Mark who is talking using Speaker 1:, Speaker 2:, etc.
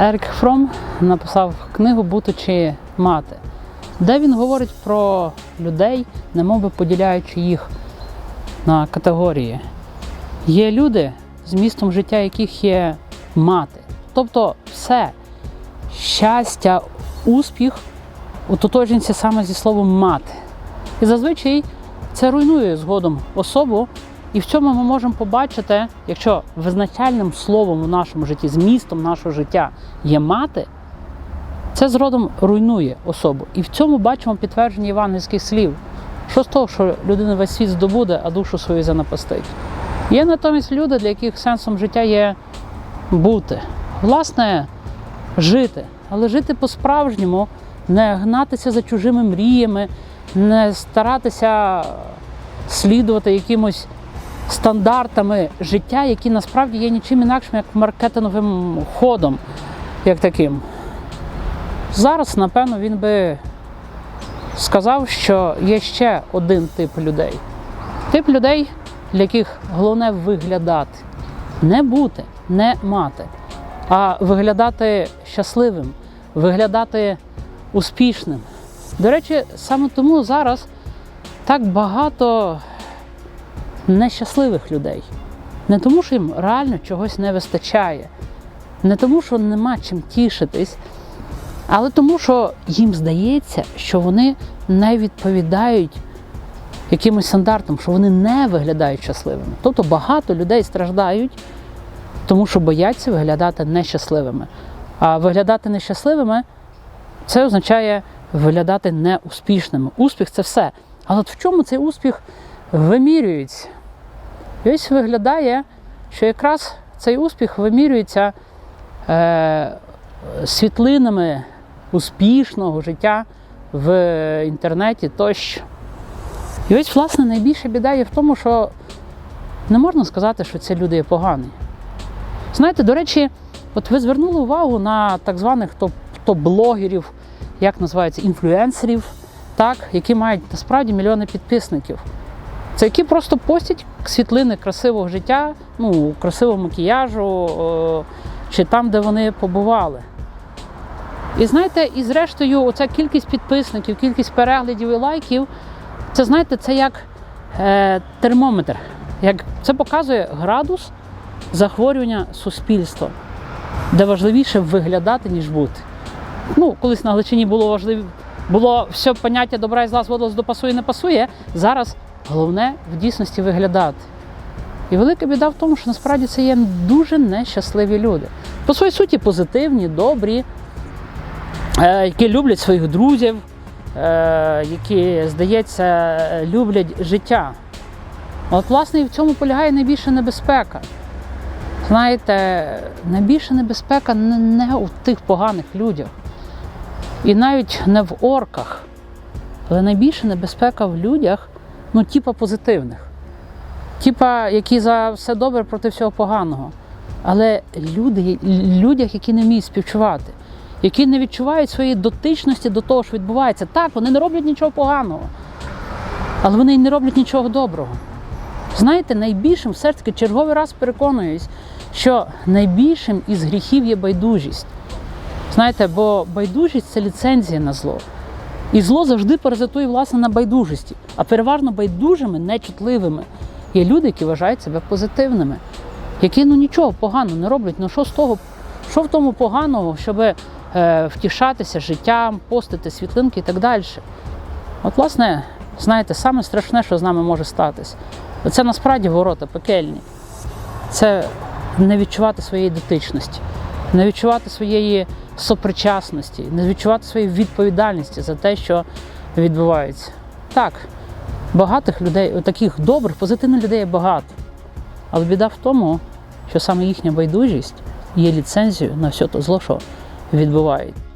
Speaker 1: Ерік Фром написав книгу Будучи мати, де він говорить про людей, немовби поділяючи їх на категорії. Є люди, змістом життя яких є мати. Тобто все щастя, успіх утотожнюється саме зі словом мати. І зазвичай це руйнує згодом особу. І в цьому ми можемо побачити, якщо визначальним словом у нашому житті, змістом нашого життя є мати, це зродом руйнує особу. І в цьому бачимо підтвердження євангельських слів. Що з того, що людина весь світ здобуде, а душу свою занапастить. Є натомість люди, для яких сенсом життя є бути, власне, жити, але жити по-справжньому, не гнатися за чужими мріями, не старатися слідувати якимось стандартами життя, які насправді є нічим інакшим, як маркетинговим ходом, як таким. Зараз, напевно, він би сказав, що є ще один тип людей. Тип людей, для яких головне виглядати, не бути, не мати, а виглядати щасливим, виглядати успішним. До речі, саме тому зараз так багато нещасливих людей. Не тому, що їм реально чогось не вистачає, не тому, що нема чим тішитись, але тому, що їм здається, що вони не відповідають якимось стандартам, що вони не виглядають щасливими. Тобто багато людей страждають, тому що бояться виглядати нещасливими. А виглядати нещасливими це означає виглядати неуспішними. Успіх це все. Але от в чому цей успіх вимірюється? І ось виглядає, що якраз цей успіх вимірюється е, світлинами успішного життя в інтернеті тощо. І ось, власне, найбільша біда є в тому, що не можна сказати, що ці люди є погані. Знаєте, до речі, от ви звернули увагу на так званих топ- топ-блогерів, як називається, інфлюенсерів, так, які мають насправді мільйони підписників. Це які просто постять світлини красивого життя, ну, красивого макіяжу, чи там, де вони побували. І знаєте, і зрештою, оця кількість підписників, кількість переглядів і лайків, це знаєте, це як е, термометр. Як це показує градус захворювання суспільства, де важливіше виглядати, ніж бути. Ну, колись на Галичині було важливо, було все поняття добра і зла зводилось до пасує, не пасує. Зараз головне в дійсності виглядати. І велика біда в тому, що насправді це є дуже нещасливі люди. По своїй суті, позитивні, добрі, е, які люблять своїх друзів, е, які, здається, люблять життя. От, власне, і в цьому полягає найбільша небезпека. Знаєте, найбільша небезпека не, не у тих поганих людях, і навіть не в орках, але найбільша небезпека в людях, ну, типа позитивних, типа, які за все добре проти всього поганого. Але люди, людях, які не вміють співчувати, які не відчувають своєї дотичності до того, що відбувається. Так, вони не роблять нічого поганого, але вони й не роблять нічого доброго. Знаєте, найбільшим все ж таки черговий раз переконуюсь, що найбільшим із гріхів є байдужість. Знаєте, бо байдужість це ліцензія на зло. І зло завжди паразитує власне на байдужості, а переважно байдужими, нечутливими є люди, які вважають себе позитивними, які ну нічого поганого не роблять. Ну що з того, що в тому поганого, щоб е, втішатися життям, постити світлинки і так далі. От, власне, знаєте, саме страшне, що з нами може статись, це насправді ворота пекельні. Це не відчувати своєї дотичності, не відчувати своєї сопричасності, не відчувати своєї відповідальності за те, що відбувається. Так, багатих людей, таких добрих, позитивних людей багато. Але біда в тому, що саме їхня байдужість є ліцензією на все те зло, що відбувається.